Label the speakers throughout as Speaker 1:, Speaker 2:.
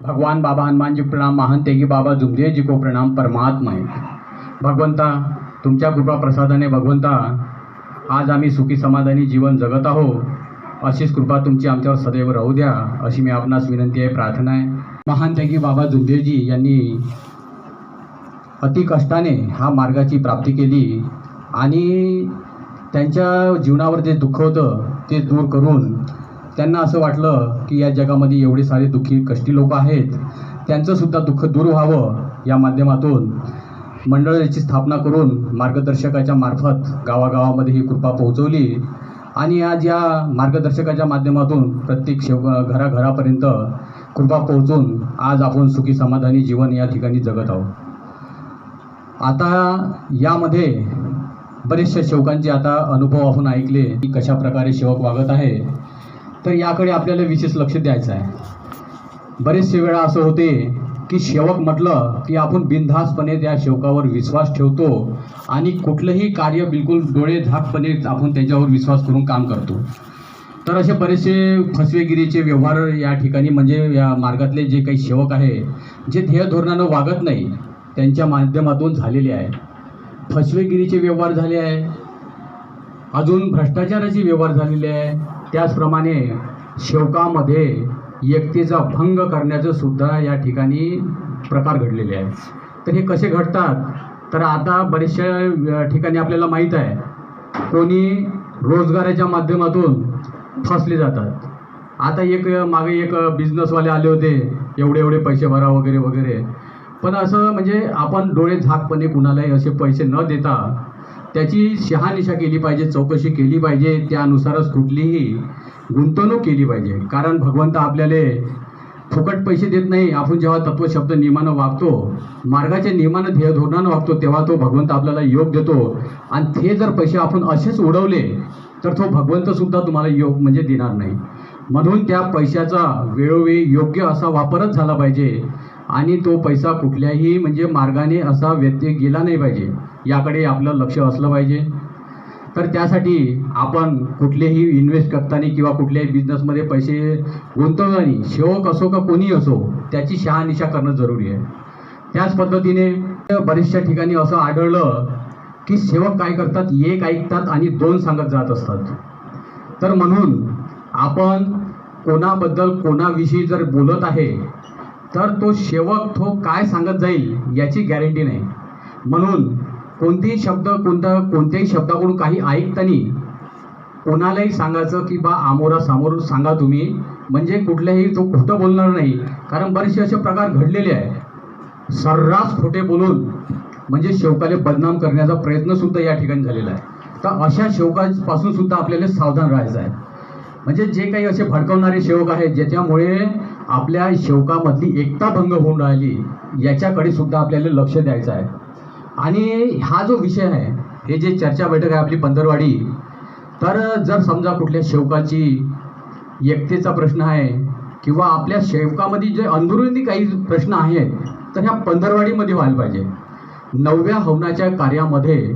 Speaker 1: भगवान बाबा हनुमान जी प्रणाम महान तेगी बाबा जुमदेव जी को प्रणाम परमात्मा आहे. भगवंता तुमच्या कृपा प्रसादाने भगवंता आज आम्ही सुखी समाधानी जीवन जगत आहो अशीच कृपा तुमची आमच्यावर सदैव राहू द्या अशी मी आपणास विनंती आहे प्रार्थना आहे. महान तेगी बाबा जुमदेवजी यांनी अति कष्टाने हा मार्गाची प्राप्ती केली आणि त्यांच्या जीवनावर जे दुःख होतं ते दूर करून त्यांना असं वाटलं की या जगामध्ये एवढे सारे दुःखी कष्टी लोक आहेत. त्यांचंसुद्धा दुःख दूर व्हावं या माध्यमातून. मंडळाची स्थापना करून मार्गदर्शकाच्या मार्फत गावागावामध्ये ही कृपा पोहोचवली. आणि आज या मार्गदर्शकाच्या माध्यमातून प्रत्येक शेव घराघरापर्यंत कृपा पोहोचून आज आपण सुखी समाधानी जीवन या ठिकाणी जगत आहोत. आता यामध्ये बरेचशा शेवकांचे आता अनुभव आपण ऐकले की कशा प्रकारे वागत आहे. तर याकडे आपल्याला विशेष लक्ष द्यायचं आहे. बरेचसे वेळा असं होते की शेवक म्हटलं की आपण बिनधास्तपणे त्या शेवकावर विश्वास ठेवतो आणि कुठलंही कार्य बिलकुल डोळे झाकपणे आपण त्याच्यावर विश्वास करून काम करतो. तर असे बरेचसे फसवेगिरीचे व्यवहार या ठिकाणी म्हणजे या मार्गातले जे काही सेवक आहे जे ध्येय धोरणानं वागत नाही त्यांच्या माध्यमातून झालेले आहे. फसवेगिरीचे व्यवहार झाले आहे. अजून भ्रष्टाचाराचे व्यवहार झालेले आहे. त्याचप्रमाणे शेवकामध्ये एकतेचा भंग करण्याचं सुद्धा या ठिकाणी प्रकार घडलेले आहे तर हे कसे घडतात? तर आता बरेचशा ठिकाणी आपल्याला माहीत आहे. कोणी रोजगाराच्या माध्यमातून फसले जातात. आता एक मागे एक बिझनेसवाले आले होते. एवढे एवढे पैसे भरा वगैरे वगैरे. पण असं म्हणजे आपण डोळे झाकपणे कुणालाही असे पैसे न देता त्याची शहानिशा केली पाहिजे चौकशी केली पाहिजे त्यानुसारच कुठलीही गुंतवणूक केली पाहिजे. कारण भगवंत आपल्याला फुकट पैसे देत नाही. आपण जेव्हा तत्वशब्द नियमानं वागतो मार्गाच्या नियमानं ध्येय धोरणानं वागतो तेव्हा तो भगवंत आपल्याला योग देतो. आणि ते जर पैसे आपण असेच उडवले तर तो भगवंतसुद्धा तुम्हाला योग म्हणजे देणार नाही. म्हणून त्या पैशाचा वेळोवेळी योग्य असा वापरच झाला पाहिजे. आणि तो पैसा कुठल्याही म्हणजे मार्गाने असा व्यत्यय गेला नाही पाहिजे. याकडे आपलं लक्ष असलं पाहिजे. तर त्यासाठी आपण कुठलेही इन्व्हेस्ट करताना किंवा कुठल्याही बिझनेसमध्ये पैसे गुंतवताना सेवक असो का कोणी असो त्याची शहानिशा करणं जरुरी आहे. त्याच पद्धतीने बऱ्याचशा ठिकाणी असं आढळलं की सेवक काय करतात एक ऐकतात आणि दोन सांगत जात असतात. तर म्हणून आपण कोणाबद्दल कोणाविषयी जर बोलत आहे तर तो सेवक तो काय सांगत जाईल याची गॅरंटी नाही. म्हणून कोणतेही शब्द कोणता कोणत्याही शब्दाकडून काही ऐकताना कोणालाही सांगायचं की बा आमोरा समोर सांगा तुम्ही. म्हणजे कुठल्याही तो खोटं बोलणार नाही. कारण बरेचसे असे प्रकार घडलेले आहे सर्रास खोटे बोलून म्हणजे शेवकाले बदनाम करण्याचा प्रयत्नसुद्धा या ठिकाणी झालेला आहे. तर अशा शेवकापासून सुद्धा आपल्याला सावधान राहायचं आहे. म्हणजे जे काही असे भडकवणारे सेवक आहेत ज्याच्यामुळे आपल्या शेवकामधली एकता भंग होऊन राहिली याच्याकडे सुद्धा आपल्याला लक्ष द्यायचं आहे. आणि हा जो विषय आहे हे जे चर्चा बैठक आहे आपली पंधरवाडी तर जर समजा कुठल्या शेवकाची एकतेचा प्रश्न आहे किंवा आपल्या शेवकामध्ये जे अंदरुनी काही प्रश्न आहेत तर ह्या पंधरवाडीमध्ये व्हायला पाहिजे. नवव्या हवनाच्या कार्यामध्ये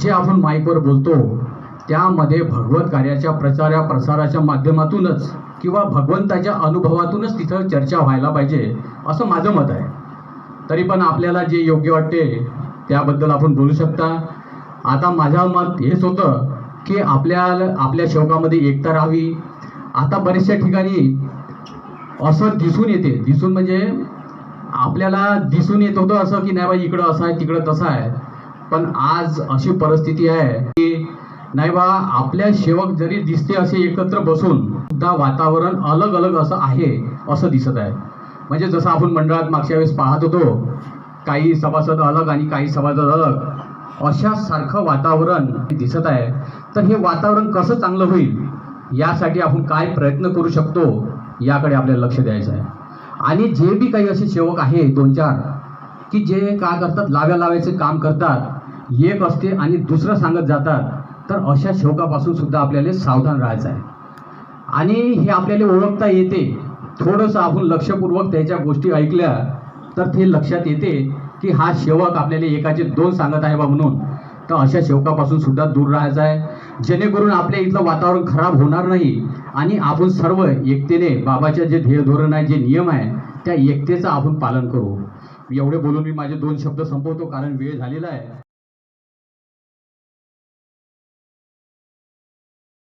Speaker 1: जे आपण माईकवर बोलतो त्यामध्ये भगवत कार्याच्या प्रचारा प्रसाराच्या माध्यमातूनच किंवा भगवंताच्या अनुभवातूनच तिथं चर्चा व्हायला पाहिजे असं माझं मत आहे. तरी पण आपल्याला जे योग्य वाटते त्याबद्दल आपण बोलू शकता. आता माझं मत हेच होतं की आपल्या आपल्या शोकामध्ये एकता राहावी. आता बऱ्याचशा ठिकाणी असं दिसून येते. दिसून म्हणजे आपल्याला दिसून येत होतं असं की नाही बाई इकडं असं आहे तिकडं तसं आहे. पण आज अशी परिस्थिती आहे की नाही बा आपल्या सेवक जरी दिसते असे एकत्र बसून सुद्धा वातावरण अलग अलग असं आहे असं दिसत आहे. म्हणजे जसं आपण मंडळात मागच्या वेळेस पाहत होतो काही सभासद अलग आणि काही सभासद अलग अशा सारखं वातावरण दिसत आहे. तर हे वातावरण कसं चांगलं होईल यासाठी आपण काय प्रयत्न करू शकतो याकडे आपल्याला लक्ष द्यायचं आहे. आणि जे बी काही असे सेवक आहे दोन चार की जे काय करतात लाव्या लावायचे काम करतात एक असते आणि दुसरं सांगत जातात तर अशा शोकापासून सुद्धा आपल्याला सावधान राहायचं आहे. आणि हे आपल्याला ओळखता येते. थोडंसं आपण लक्षपूर्वक त्याच्या गोष्टी ऐकल्या तर ते लक्षात येते की हा सेवक आपल्याला एकाचे दोन सांगत आहे बा म्हणून. तर अशा शेवकापासून सुद्धा दूर राहायचं आहे. जेणेकरून आपल्या इथलं वातावरण खराब होणार नाही. आणि आपण सर्व एकतेने बाबाच्या जे ध्येय धोरण आहे जे नियम आहे त्या एकतेचं आपण पालन करू. एवढे बोलून मी माझे दोन शब्द संपवतो कारण वेळ झालेला आहे.